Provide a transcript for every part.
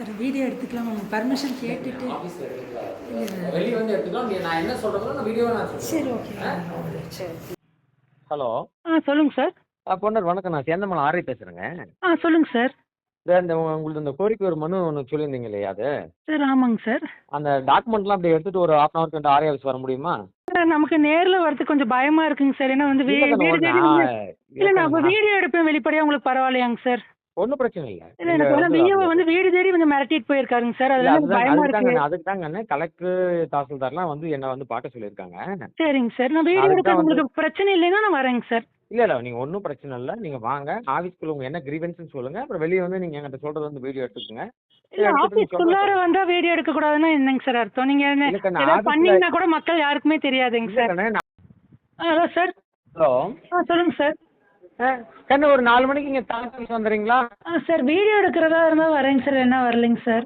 Sir video எடுத்துக்கலாம். உங்கள் permission கேட்டுட்டு. வெளியே வந்து எடுத்துக்கலாம். நான் என்ன சொல்கிறதோ நான் வீடியோவை நான் சொல்கிறேன் சரி ஓகே சரி. ஹலோ. ஆ சொல்லுங்க சார் பொன்னர் வணக்கம். நான் சேந்தமலை ஆர்ஐ பேசுகிறேங்க ஆ சொல்லுங்க சார் இந்த இந்த உங்களுக்கு இந்த கோரிக்கை ஒரு மனு ஒன்று சொல்லியிருந்தீங்க இல்லையா அது? சார் ஆமாங்க சார் அந்த டாக்குமெண்ட்லாம் அப்படி எடுத்துட்டு ஒரு ஹாஃப் அன் ஹவர் கண்டு ஆர்ஐ ஆஃபீஸ் வர முடியுமா? சார் நமக்கு நேர்ல வரதுக்கு கொஞ்சம் பயமா இருக்குங்க சார் ஏன்னா வந்து இல்ல வந்து- நான் இல்ல நான் அப்ப இல்ல வீடியோ எடுப்பேன் வெளிப்படையா உங்களுக்கு பரவாயில்லையாங்க சார் ஒன்றும் பிரச்சனை இல்லை. இல்ல எனக்கு வந்து விஏஓ வந்து வீடு தேடி வந்து மிரட்டிட்டு போயிருக்காருங்க சார். அதெல்லாம் பயமா அதுக்கு இருக்கு. அதுக்கு தாங்க கலெக்டர் தாசில்தார்லாம் வந்து என்ன வந்து பார்க்க சொல்லியிருக்காங்க. சரிங்க சார். நான் அதுக்கு எடுக்க உங்களுக்கு பிரச்சனை இல்லைன்னா நான் வரேங்க சார். இல்லை இல்லை நீங்கள் ஒன்றும் பிரச்சனை இல்லை. நீங்கள் வாங்க. ஆஃபீஸ்க்குள்ள உங்கள் என்ன கிரீவன்ஸ்னு சொல்லுங்கள் அப்புறம் வெளியே வந்து நீங்கள் என்கிட்ட சொல்கிறது வந்து வீடியோ எடுத்துக்கோங்க. இல்ல எடுத்துட்டு ஆபீஸ் நீங்க குள்ளார வந்தா வீடியோ எடுக்க கூடாதுன்னா என்னங்க சார் அர்த்தம்? நீங்க என்ன பண்ணீங்கன்னா கூட மக்கள் யாருக்குமே தெரியாதுங்க சார். Hello sir. ஹலோ. சொல்லுங்க சார். கண்ணு ஒரு நாலு மணிக்கு இங்கே தாக்கல் வந்துடுறீங்களா ஆ சார் வீடியோ எடுக்கிறதா இருந்தா வரேங்க சார் என்ன வரலைங்க சார்.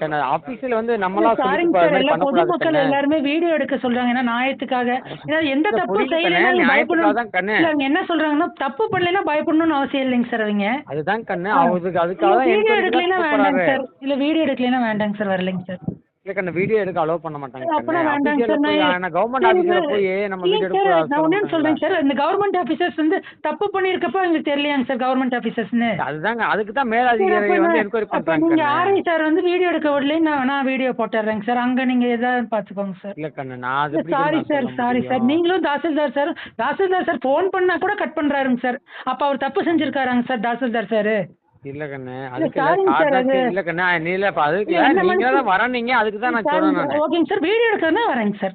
கண்ணு ஆஃபீஸில் வந்து நம்மளா சாரிங்க சார் எல்லா பொதுமக்கள். எல்லாருமே வீடியோ எடுக்க சொல்றாங்க ஏன்னா நியாயத்துக்காக? ஏன்னா எந்த தப்பு செய்யலைன்னா பயப்படணும். இல்ல அவங்க என்ன சொல்றாங்கன்னா தப்பு பண்ணலைன்னா பயப்படணும்னு அவசியம் இல்லைங்க சார் அவங்க. அதுதான் கண்ணு அவருக்கு அதுக்காக வீடியோ எடுக்கலைன்னா வேண்டாங்க. சார். இல்ல வீடியோ எடுக்கலைன்னா வேண்டாங்க சார் வரலைங்க சார். இல்ல கண்ணு வீடியோ எடுக்க அலோவ் பண்ண மாட்டாங்க ஆனால் கவர்மெண்ட் ஆஃபீஸில் போய் நம்ம வீடியோ இல்லைங்க எடுக்க சார் நான் ஒண்ணே இந்த கவர்மெண்ட் ஆபீசர்ஸ் வந்து தப்பு பண்ணிருக்கப்ப எங்களுக்கு தெரியலையாங்க சார் கவர்மெண்ட் ஆபீசர்ஸ்னு அதுதாங்க. அதுக்கு தான் மேலதிகாரி வந்து என்கொயரி பண்றாங்க நீங்க. ஆர்ஐ சார் வந்து வீடியோ எடுக்க விடல நான் நான் வீடியோ போட்டுறேங்க சார். அங்க நீங்க ஏதாவது பாத்துக்கோங்க சார். இல்ல கண்ணு நான் அது சாரி சார் சாரி சார்? நீங்களும் tahsildar sir tahsildar sir phone பண்ணா கூட கட் பண்றாருங்க சார். அப்ப அவர் தப்பு செஞ்சிருக்காராங்க சார் தாசில்தார் சார். இல்ல கண்ணு. அதுக்கு சார், இல்ல கண்ணு நீ இல்ல அதுக்கு நீங்க தான் வரீங்க அதுக்கு தான் நான் சொல்றேன் நான். ஓகேங்க சார் வீடியோ எடுக்கிறதா வரேங்க சார்.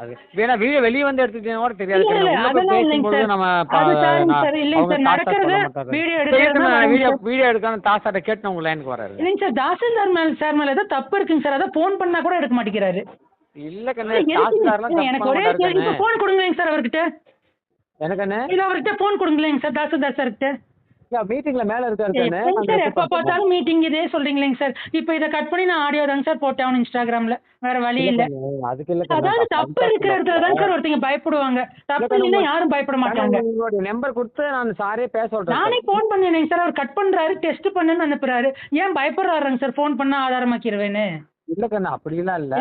அது வேணா வீடியோ வெளிய வந்து எடுத்துட்டீங்கன்னா கூட தெரியாது பேசும்போது சார். நம்ம நான் சார், இல்லைங்க சார், நடக்கிறத. வீடியோ சரி, எடுக்கிறதா வீடியோ சார். வீடியோ எடுக்காம தாசாட்ட கேட்டு உங்க லைனுக்கு வராரு. இல்லைங்க சார் தாசில்தார் மேல சார் மேல ஏதோ தப்பு இருக்குங்க சார். அதான் ஃபோன் பண்ணா கூட எடுக்க மாட்டேங்கிறாரு. இல்ல கண்ணு தப்பு எனக்கு ஒரே கேள்வி ஃபோன் கொடுங்களேங்க சார் அவர்கிட்ட. எனக்கு கண்ணு? இல்ல அவர்கிட்ட ஃபோன் கொடுங்களேங்க சார் தாசில்தார் சார்கிட்ட. மீட்டிங்ல மேல இருக்காரு சார் எப்போ. பார்த்தாலும் மீட்டிங் இதே சொல்றீங்களேங்க சார். இப்போ இதை கட் பண்ணி நான் ஆடியோ தாங்க சார் போட்டேன் இன்ஸ்டாகிராம்ல வேற வழி இல்ல அதுக்கு இல்ல அதாவது தப்பு இருக்கிறதுல தான். சார் ஒருத்தங்க பயப்படுவாங்க. தப்பு இல்லைன்னா யாரும் பயப்பட மாட்டாங்க. உங்களுடைய நம்பர் கொடுத்து நான் சாரே பேச விட்டேன் நானே ஃபோன் பண்ணேன் சார். அவர் கட் பண்றாரு டெஸ்ட் பண்ணுன்னு அனுப்புறாரு. ஏன் பயப்படுறாருங்க சார்? ஃபோன் பண்ணா ஆதாரமாக்கிடுவேன்னு இல்ல. கண்ணு அப்படிலாம் இல்ல.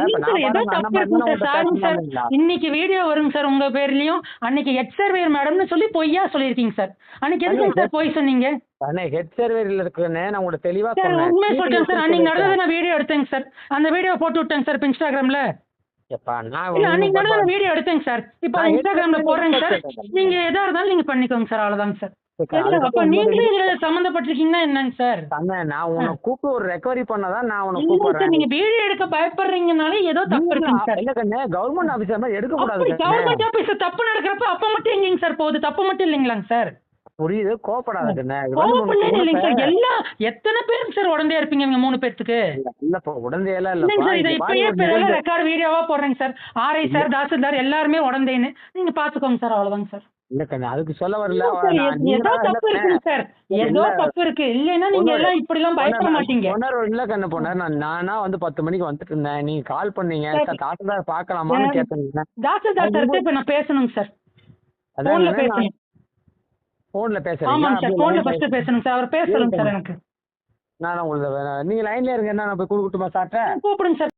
இன்னைக்கு வீடியோ வருங்க சார் உங்க பேர்லயும். அன்னைக்கு எட் சர்வேயர் மேடம்னு சொல்லி பொய்யா சொல்லியிருக்கீங்க சார். அன்னைக்கு எதுக்கு சார் பொய் சொன்னீங்க? அண்ணே ஹெட் சர்வேல இருக்குன்னு நான் உங்கள்ட்ட தெளிவா சொன்னேன். உண்மையை சொல்லிட்டேன் சார். அன்னைக்கு நடந்ததை. நான் வீடியோ எடுத்தேங்க சார். அந்த வீடியோ போட்டு விட்டேங்க சார் இப்போ இன்ஸ்டாகிராம்ல வீடியோ எடுத்தேங்க சார். இப்போ இன்ஸ்டாகிராம்ல போடுறேங்க சார். நீங்க எதா இருந்தாலும் நீங்க பண்ணிக்கோங்க சார் அவ்வளவுதாங்க சார். அப்ப நீங்களே இதுல சம்மந்தப்பட்டிருக்கீங்கன்னா என்னங்க சார்? நான் உன்னை கூப்பிட்டு ஒரு ரெக்கவரி பண்ணதான் நான் உன்னை கூப்பிடுறேன். நீங்க வீடியோ எடுக்க பயப்படுறீங்கனாலே ஏதோ தப்பு இருக்குங்க சார். இல்ல கண்ணே கவர்மெண்ட் ஆபீசர் மாதிரி எடுக்க கூடாது. கவர்மெண்ட் ஆபீஸ் தப்பு நடக்கிறப்ப அப்ப மட்டும் எங்கேங்க சார் போகுது? தப்பு மட்டும் இல்லைங்களாங்க சார்? புரியுது கோபப்படாத இல்லைங்க எல்லா எத்தனை பேருக்கு சார் உடந்தே இருப்பீங்க இவங்க மூணு பேர்த்துக்கு? இல்ல, இல்லப்பா உடந்தே எல்லாம் இல்லைங்க இல்லப்பா சார் இதை இப்பயே ரெக்கார்டு வீடியோவா போடுறேங்க சார். ஆர்ஐ சார் தாசில்தார் எல்லாருமே உடந்தேன்னு. நீங்க பாத்துக்கோங்க சார் அவ்வளவுதாங்க சார். இல்ல அதுக்கு சொல்ல வரல. இல்ல ஏதோ தப்பு இல்ல இருக்குங்க சார். ஏதோ இல்ல. தப்பு இருக்கு. இல்லைன்னா நீங்க எல்லாம் இப்படி எல்லாம் பயப்பட மாட்டீங்க. பொண்ணர் இல்ல கண்ணு பொண்ணர் நான் நானா வந்து பத்து மணிக்கு வந்துட்டு இருந்தேன். நீங்க கால் பண்ணீங்க. தாசில்தார் பார்க்கலாமான்னு சரி. கேட்டீங்க தாசில்தார் சார் இப்ப நான் பேசணுங்க சார். போன்ல பேசணும் போன்ல ஆமாங்க சார் போன்ல ஃபர்ஸ்ட் பேசணுங்க சார் அவர் பேச சொல்லுங்க சார் எனக்கு. நான் உங்களுக்கு நீங்க லைன்ல இருங்க நான் போய் கொடுக்கட்டுமா சார்ட்ட? கூப்பிடுங்க சார்